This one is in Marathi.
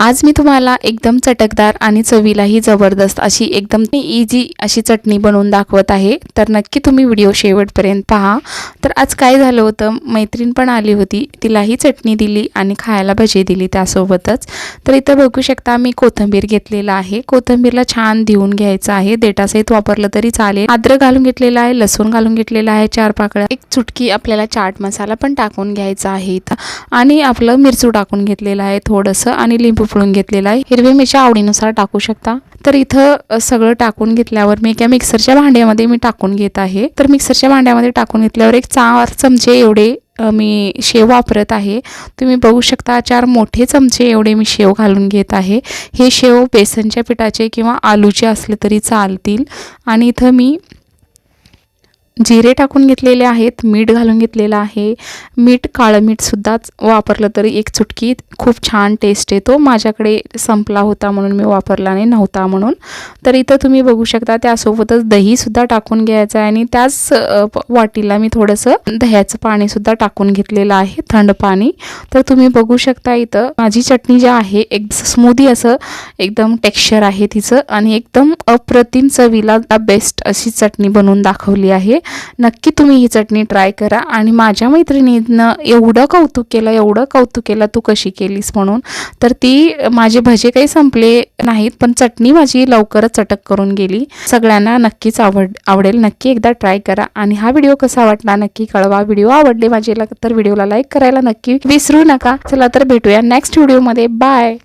आज मी तुम्हाला एकदम चटकदार आणि चवीलाही जबरदस्त अशी एकदम इझी अशी चटणी बनवून दाखवत आहे. तर नक्की तुम्ही व्हिडिओ शेवटपर्यंत पहा. तर आज काय झालं होतं? मैत्रीण पण आली होती. तिलाही चटणी दिली आणि खायला भजी दिली त्यासोबतच. तर इथं बघू शकता मी कोथिंबीर घेतलेला आहे. कोथिंबीरला छान देऊन घ्यायचं आहे. देटासहित वापरलं तरी चालेल. अद्रक घालून घेतलेला आहे. लसूण घालून घेतलेला आहे. चार पाकळ्या. एक चुटकी आपल्याला चाट मसाला पण टाकून घ्यायचा आहे इथं. आणि आपलं मिरचू टाकून घेतलेलं आहे थोडंसं. आणि लिंबू पिळून घेतलेला आहे. हिरवी मिरच्या आवडीनुसार टाकू शकता. तर इथं सगळं टाकून घेतल्यावर मी एका मिक्सरच्या भांड्यामध्ये मी टाकून घेत आहे. तर मिक्सरच्या भांड्यामध्ये टाकून घेतल्यावर एक चार चमचे एवढे मी शेव वापरत आहे. तुम्ही बघू शकता चार मोठे चमचे एवढे मी शेव घालून घेत आहे. हे शेव बेसनच्या पिठाचे किंवा आलूचे असले तरी चालतील. आणि इथं मी जिरे टाकून घेतलेले आहेत मीठ घालून घेतलेलं आहे. मीठ काळं मीठसुद्धाच वापरलं तरी एक चुटकी खूप छान टेस्ट येतो. माझ्याकडे संपला होता म्हणून मी वापरला नाही नव्हता म्हणून. तर इथं तुम्ही बघू शकता त्यासोबतच दहीसुद्धा टाकून घ्यायचं आहे आणि त्याच वाटीला मी थोडंसं दह्याचं पाणीसुद्धा टाकून घेतलेलं आहे थंड पाणी. तर तुम्ही बघू शकता इथं माझी चटणी जी आहे एक स्मूदी असं एकदम टेक्स्चर आहे तिचं आणि एकदम अप्रतिम चवीला बेस्ट अशी चटणी बनवून दाखवली आहे. नक्की तुम्ही ही चटणी ट्राय करा. आणि माझ्या मैत्रिणीनं एवढं कौतुक केलं एवढं कौतुक केलं तू कशी केलीस म्हणून. तर ती माझे भजे काही संपले नाहीत पण चटणी माझी लवकरच चटक करून गेली. सगळ्यांना नक्कीच आवड आवडेल. नक्की एकदा ट्राय करा. आणि हा व्हिडिओ कसा वाटला नक्की कळवा. व्हिडिओ आवडले माझे तर व्हिडिओला लाईक करायला नक्की विसरू नका. चला तर भेटूया नेक्स्ट व्हिडिओमध्ये बाय